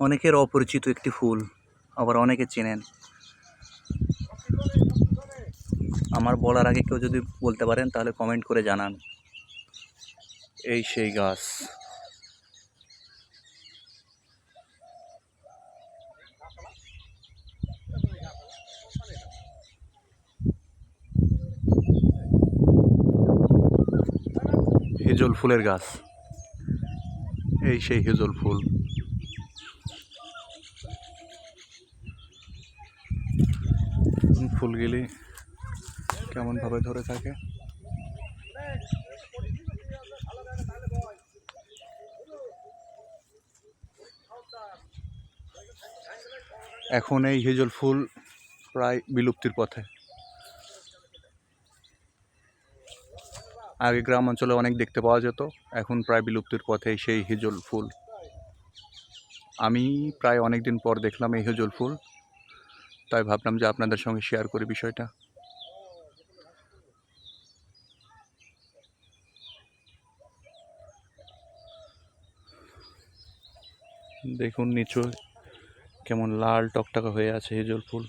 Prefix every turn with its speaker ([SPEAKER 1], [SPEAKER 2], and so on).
[SPEAKER 1] অনেকের অপরিচিত একটি ফুল, আবার অনেকে চেনেন। আমার বলার আগে কেউ যদি বলতে পারেন, তাহলে কমেন্ট করে জানান। এই সেই গাছ। হেজল ফুলের গাছ। এই সেই হেজল ফুল। ফুলগুলি কেমনভাবে ধরে থাকে? এখন এই হেজল ফুল প্রায় বিলুপ্তির পথে। আগে গ্রাম অঞ্চলে অনেক দেখতে পাওয়া যেত, এখন প্রায় বিলুপ্তির পথে সেই হিজল ফুল। আমি প্রায় অনেক দিন পর দেখলাম এই হিজল ফুল। তাই ভাবলাম যে আপনাদের সঙ্গে শেয়ার করি বিষয়টা। দেখুন, নিচু কেমন লাল টকটকা হয়ে আছে হিজল ফুল